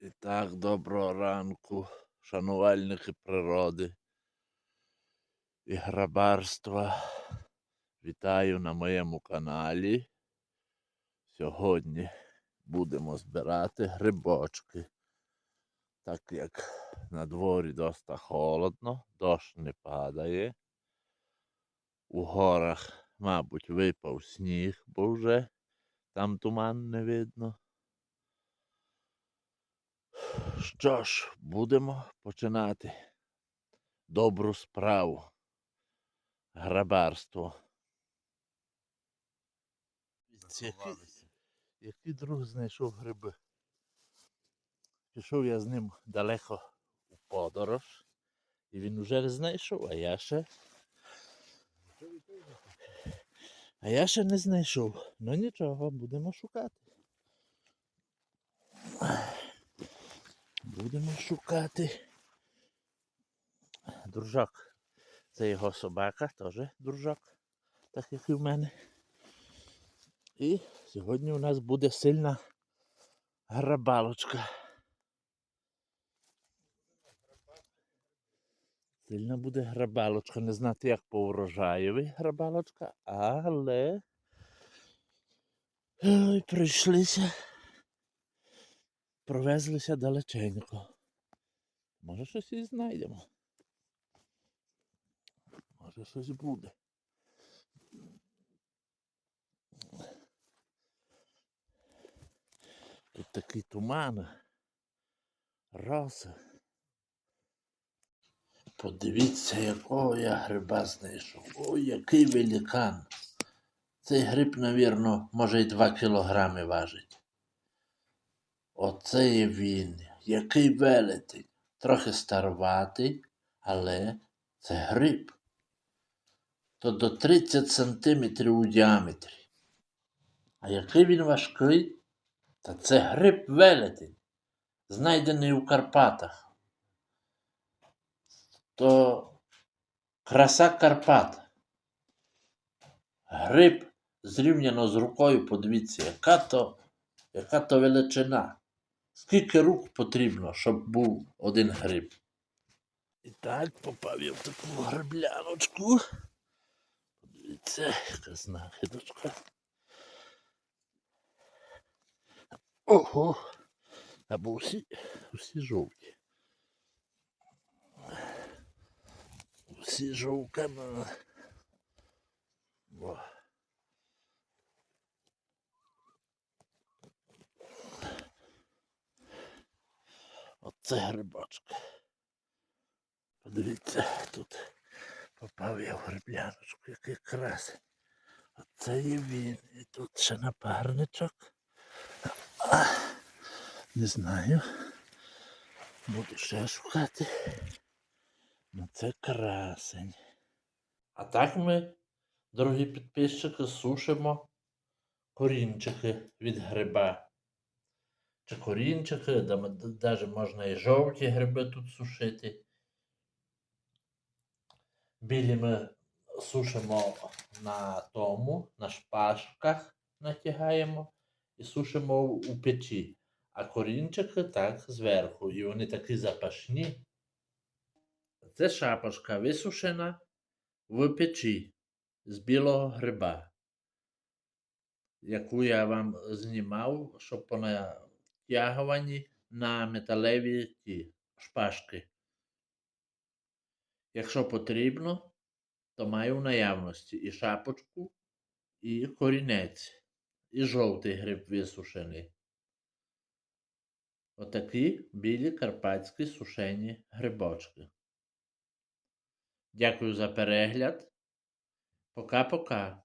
І так, доброго ранку, шанувальники природи і грабарства. Вітаю на моєму каналі. Сьогодні будемо збирати грибочки. Так як на дворі доста холодно, дощ не падає. У горах, мабуть, випав сніг, бо вже там туман не видно. Що ж, будемо починати добру справу. Грабарство. Який, який друг знайшов гриби? Пішов я з ним далеко у подорож, і він уже знайшов, а я ще. А я ще не знайшов. Ну нічого, будемо шукати. Будемо шукати. Дружок. Це його собака, теж дружок, так як і в мене. І сьогодні у нас буде сильна грабалочка. Сильна буде грабалочка. Не знати, як по урожаєві грабалочка, але Ой, прийшлися. Провезлися далеченько. Може щось і знайдемо. Може щось буде. Тут такий туман. Роса. Подивіться, якого я гриба знайшов. Ой, який великан. Цей гриб, навірно, може й 2 кілограми важить. Оце є він. Який велетень. Трохи старватий, але це гриб. То до 30 сантиметрів у діаметрі. А який він важкий? Та це гриб велетень, знайдений у Карпатах. То краса Карпат. Гриб зрівняно з рукою, подивіться, яка то, яка то величина. Скільки рук потрібно, щоб був один гриб. І так попав я в таку грибляночку. Подивіться, яка знахідочка. Ого! Або всі, всі жовті. Всі жовтими. О. Оце грибочка. Подивіться, тут попав я в грибляночку, який красень. Оце є він. І тут ще напарничок. Не знаю. Буду ще шукати. Ну це красень. А так ми, дорогі підписчики, сушимо корінчики від гриба. Чи корінчики, навіть можна і жовті гриби тут сушити. Білі ми сушимо на тому, на шпажках натягаємо і сушимо у печі. А корінчики так зверху. І вони такі запашні. Це шапочка висушена в печі з білого гриба, яку я вам знімав, щоб по натягуванні на металеві ті шпажки. Якщо потрібно, то маю в наявності і шапочку, і корінець, і жовтий гриб висушений. Отакі білі карпатські сушені грибочки. Дякую за перегляд. Пока-пока.